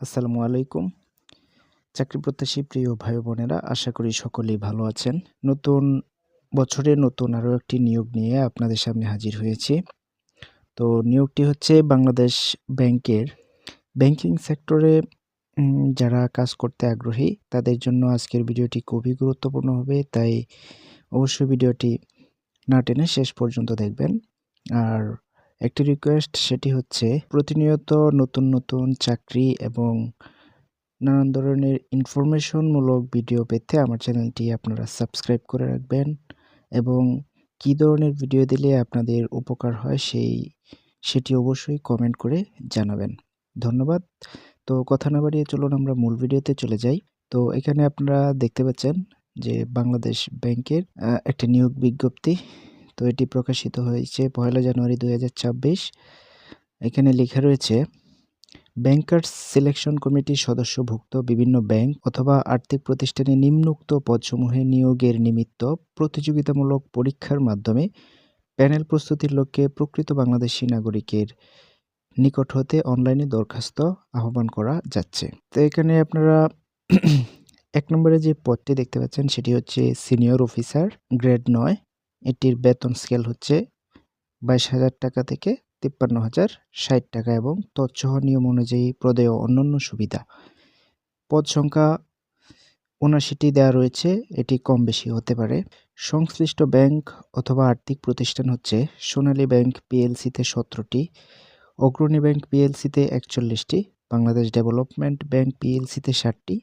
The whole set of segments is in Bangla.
আসসালামু আলাইকুম। চাকরি প্রত্যাশী প্রিয় ভাই বোনেরা, আশা করি সকলেই ভালো আছেন। নতুন বছরে নতুন আরও একটি নিয়োগ নিয়ে আপনাদের সামনে হাজির হয়েছি। তো নিয়োগটি হচ্ছে বাংলাদেশ ব্যাংকের। ব্যাংকিং সেক্টরে যারা কাজ করতে আগ্রহী, তাদের জন্য আজকের ভিডিওটি খুবই গুরুত্বপূর্ণ হবে। তাই অবশ্যই ভিডিওটি না টেনে শেষ পর্যন্ত দেখবেন। আর একটি রিকোয়েস্ট সেটি হচ্ছে, প্রতিনিয়ত নতুন নতুন চাকরি এবং নানান ধরনের ইনফরমেশনমূলক ভিডিও পেতে আমার চ্যানেলটি আপনারা সাবস্ক্রাইব করে রাখবেন এবং কী ধরনের ভিডিও দিলে আপনাদের উপকার হয় সেই, সেটি অবশ্যই কমেন্ট করে জানাবেন। ধন্যবাদ। তো কথা না বাড়িয়ে চলুন আমরা মূল ভিডিওতে চলে যাই। তো এখানে আপনারা দেখতে পাচ্ছেন যে বাংলাদেশ ব্যাংকের একটি নিয়োগ বিজ্ঞপ্তি। তো এটি প্রকাশিত হয়েছে পয়লা জানুয়ারি দু হাজার ছাব্বিশ। এখানে লেখা রয়েছে, ব্যাংকার্স সিলেকশন কমিটির সদস্যভুক্ত বিভিন্ন ব্যাংক অথবা আর্থিক প্রতিষ্ঠানে নিম্নোক্ত পদসমূহে নিয়োগের নিমিত্ত প্রতিযোগিতামূলক পরীক্ষার মাধ্যমে প্যানেল প্রস্তুতির লক্ষ্যে প্রকৃত বাংলাদেশি নাগরিকের নিকট হতে অনলাইনে দরখাস্ত আহ্বান করা যাচ্ছে। তো এখানে আপনারা এক নম্বরে যে পদটি দেখতে পাচ্ছেন সেটি হচ্ছে সিনিয়র অফিসার গ্রেড নয়। এটির বেতন স্কেল হচ্ছে বাইশ হাজার টাকা থেকে তিপ্পান্ন হাজার ষাট টাকা এবং তৎসহ নিয়ম অনুযায়ী প্রদেয় অন্যান্য সুবিধা। পদ সংখ্যা উনাশিটি দেওয়া রয়েছে, এটি কম বেশি হতে পারে। সংশ্লিষ্ট ব্যাংক অথবা আর্থিক প্রতিষ্ঠান হচ্ছে সোনালী ব্যাংক পিএলসিতে সতেরোটি, অগ্রণী ব্যাংক পিএলসিতে একচল্লিশটি, বাংলাদেশ ডেভেলপমেন্ট ব্যাংক পিএলসিতে ষাটটি,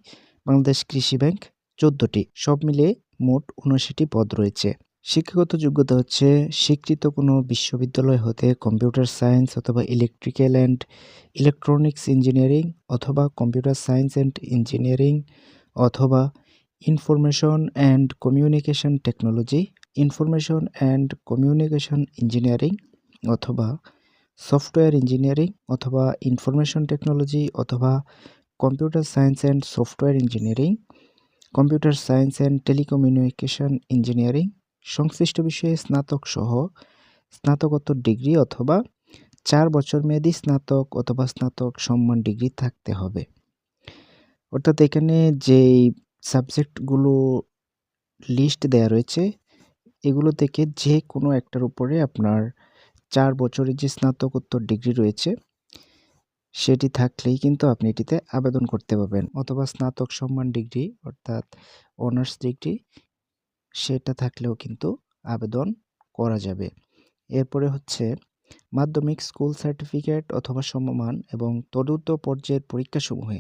বাংলাদেশ কৃষি ব্যাংক চোদ্দোটি। সব মিলিয়ে মোট উনআশিটি পদ রয়েছে। শিক্ষাগত যোগ্যতা হচ্ছে স্বীকৃত কোনো বিশ্ববিদ্যালয় হতে কম্পিউটার সায়েন্স অথবা ইলেকট্রিক্যাল অ্যান্ড ইলেকট্রনিক্স ইঞ্জিনিয়ারিং অথবা কম্পিউটার সায়েন্স অ্যান্ড ইঞ্জিনিয়ারিং অথবা information and communication technology, information and communication engineering অথবা সফটওয়্যার ইঞ্জিনিয়ারিং অথবা ইনফরমেশন টেকনোলজি অথবা computer science and software engineering, computer science and telecommunication engineering সংশ্লিষ্ট বিষয়ে স্নাতক সহ স্নাতকোত্তর ডিগ্রি অথবা চার বছর মেয়াদি স্নাতক অথবা স্নাতক সম্মান ডিগ্রি থাকতে হবে। অর্থাৎ এখানে যেই সাবজেক্টগুলো লিস্ট দেয়া রয়েছে, এগুলো থেকে যে কোনো একটার উপরে আপনার চার বছরের যে স্নাতকোত্তর ডিগ্রি রয়েছে, সেটি থাকলেই কিন্তু আপনি এটিতে আবেদন করতে পারবেন। অথবা স্নাতক সম্মান ডিগ্রি অর্থাৎ অনার্স ডিগ্রি সেটা থাকলেও কিন্তু আবেদন করা যাবে। এরপরে হচ্ছে মাধ্যমিক স্কুল সার্টিফিকেট অথবা সমমান এবং তদুত্ত পর্যায়ের পরীক্ষাসমূহে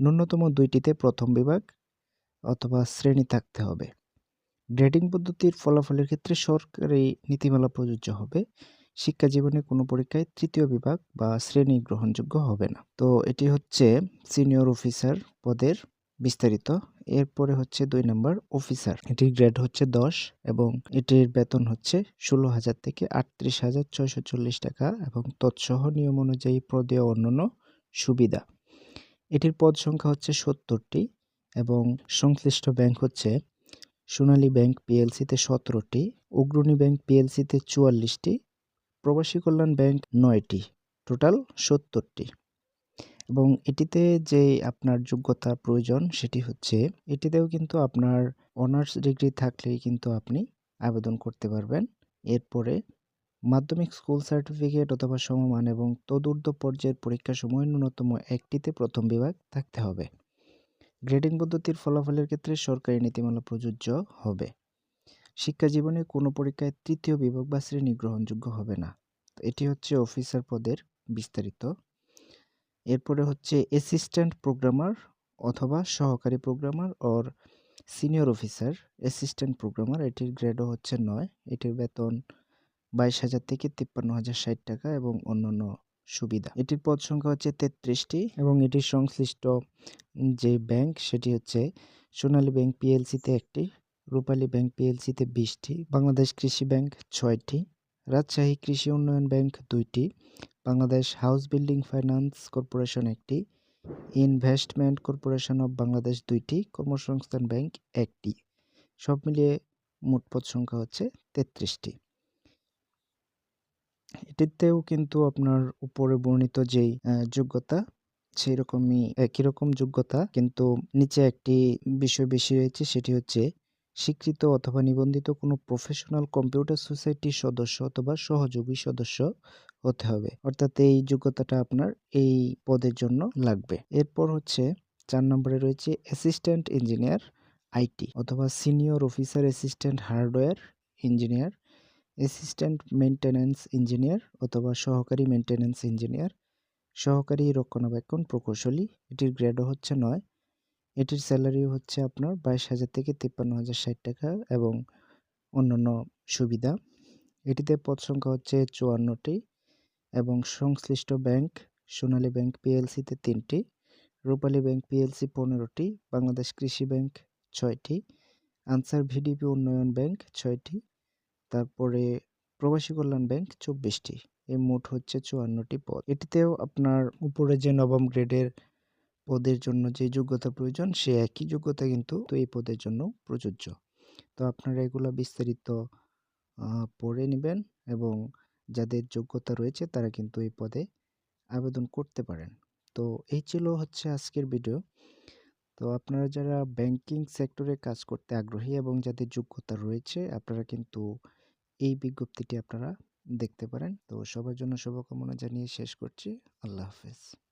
ন্যূনতম দুইটিতে প্রথম বিভাগ অথবা শ্রেণি থাকতে হবে। গ্রেডিং পদ্ধতির ফলাফলের ক্ষেত্রে সরকারি নীতিমালা প্রযোজ্য হবে। শিক্ষা জীবনে কোনো পরীক্ষায় তৃতীয় বিভাগ বা শ্রেণি গ্রহণযোগ্য হবে না। তো এটি হচ্ছে সিনিয়র অফিসার পদের বিস্তারিত এরপরে হচ্ছে দুই নম্বর অফিসার। এটির গ্রেড হচ্ছে দশ এবং এটির বেতন হচ্ছে ষোলো হাজার থেকে আটত্রিশ হাজার ছয়শো চল্লিশ টাকা এবং তৎসহ নিয়ম অনুযায়ী প্রদেয় অন্যান্য সুবিধা। এটির পদ সংখ্যা হচ্ছে সত্তরটি এবং সংশ্লিষ্ট ব্যাংক হচ্ছে সোনালী ব্যাংক পিএলসিতে সতেরোটি, অগ্রণী ব্যাংক পিএলসিতে চুয়াল্লিশটি, প্রবাসী কল্যাণ ব্যাংক নয়টি, টোটাল সত্তরটি। এবং এটিতে যে আপনার যোগ্যতা প্রয়োজন সেটি হচ্ছে, এটিতেও কিন্তু আপনার অনার্স ডিগ্রি থাকলেই কিন্তু আপনি আবেদন করতে পারবেন। এরপরে মাধ্যমিক স্কুল সার্টিফিকেট অথবা সমমান এবং তদূর্ধ্ব পর্যায়ের পরীক্ষা সময় ন্যূনতম একটিতে প্রথম বিভাগ থাকতে হবে। গ্রেডিং পদ্ধতির ফলাফলের ক্ষেত্রে সরকারি নীতিমালা প্রযোজ্য হবে। শিক্ষা জীবনে কোনো পরীক্ষায় তৃতীয় বিভাগ বা শ্রেণি গ্রহণযোগ্য হবে না। এটি হচ্ছে অফিসার পদের বিস্তারিত এরপরে হচ্ছে অ্যাসিস্ট্যান্ট প্রোগ্রামার অথবা সহকারী programmer or senior officer assistant programmer এটির গ্রেডও হচ্ছে নয়। এটির বেতন বাইশ হাজার থেকে তিপ্পান্ন হাজার ষাট টাকা এবং অন্যান্য সুবিধা। এটির পদ সংখ্যা হচ্ছে তেত্রিশটি এবং এটির সংশ্লিষ্ট যে ব্যাংক সেটি হচ্ছে সোনালী ব্যাংক পিএলসিতে একটি, রূপালী ব্যাংক পিএলসিতে বিশটি, বাংলাদেশ কৃষি ব্যাংক ছয়টি। রাজশাহী কৃষি উন্নয়ন ব্যাংক দুইটি, Bangladesh house building finance corporation একটি, ইনভেস্টমেন্ট কর্পোরেশন অব বাংলাদেশ দুইটি, কর্মসংস্থান ব্যাংক একটি। সব মিলিয়ে মোট পদ সংখ্যা হচ্ছে তেত্রিশটি। এটিতেও কিন্তু আপনার উপরে বর্ণিত যেই যোগ্যতা সেই রকমই একই রকম যোগ্যতা, কিন্তু নিচে একটি বিষয় বেশি রয়েছে, সেটি হচ্ছে স্বীকৃত অথবা নিবন্ধিত কোনো প্রফেশনাল কম্পিউটার সোসাইটির সদস্য অথবা সহযোগী সদস্য হতে হবে। অর্থাৎ এই যোগ্যতাটা আপনার এই পদের জন্য লাগবে। এরপর হচ্ছে চার নম্বরে রয়েছে অ্যাসিস্ট্যান্ট ইঞ্জিনিয়ার আইটি অথবা senior officer assistant hardware engineer assistant maintenance engineer অথবা সহকারী মেনটেন্যান্স ইঞ্জিনিয়ার সহকারী রক্ষণাবেক্ষণ প্রকৌশলী। এটির গ্রেডও হচ্ছে নয়। এটির স্যালারি হচ্ছে আপনার বাইশ হাজার থেকে তিপ্পান্ন হাজার ষাট টাকা এবং অন্যান্য সুবিধা। এটিতে পদ সংখ্যা হচ্ছে চুয়ান্নটি এবং সংশ্লিষ্ট ব্যাংক, সোনালী ব্যাংক পিএলসিতে তিনটি, রূপালী ব্যাংক পিএলসি পনেরোটি, বাংলাদেশ কৃষি ব্যাংক ছয়টি, আনসার ভিডিপি উন্নয়ন ব্যাংক ছয়টি, তারপরে প্রবাসী কল্যাণ ব্যাংক চব্বিশটি। এই মোট হচ্ছে চুয়ান্নটি পদ। এটিতেও আপনার উপরে যে নবম গ্রেডের পদের জন্য যে যোগ্যতা প্রয়োজন, সে একই যোগ্যতা কিন্তু এই পদের জন্য প্রযোজ্য। তো আপনারা এগুলো বিস্তারিত পড়ে নেবেন এবং যাদের যোগ্যতা রয়েছে তারা কিন্তু এই পদে আবেদন করতে পারেন। তো এই ছিল হচ্ছে আজকের ভিডিও। তো আপনারা যারা ব্যাংকিং সেক্টরে কাজ করতে আগ্রহী এবং যাদের যোগ্যতা রয়েছে, আপনারা কিন্তু এই বিজ্ঞপ্তিটি আপনারা দেখতে পারেন। তো সবার জন্য শুভকামনা জানিয়ে শেষ করছি। আল্লাহ হাফেজ।